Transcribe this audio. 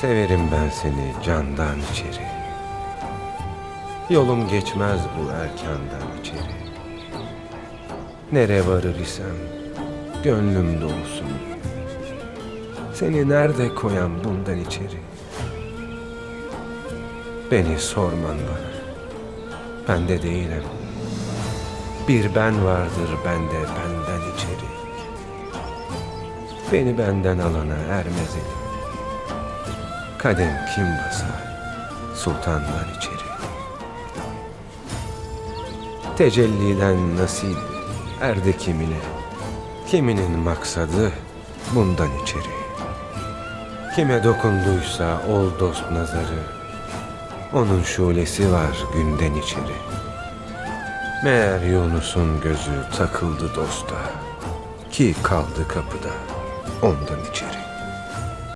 Severim ben seni candan içeri. Yolum geçmez bu erkandan içeri. Nere varır isem gönlüm dolusun. Seni nerede koyam bundan içeri? Beni sorman bana. Ben de değilim. Bir ben vardır bende benden içeri. Beni benden alana ermez elim. Kadem kim basar sultandan içeri. Tecelliden nasip erdi kimine. Kiminin maksadı bundan içeri. Kime dokunduysa ol dost nazarı. Onun şulesi var günden içeri. Meğer Yunus'un gözü takıldı dosta. Ki kaldı kapıda ondan içeri.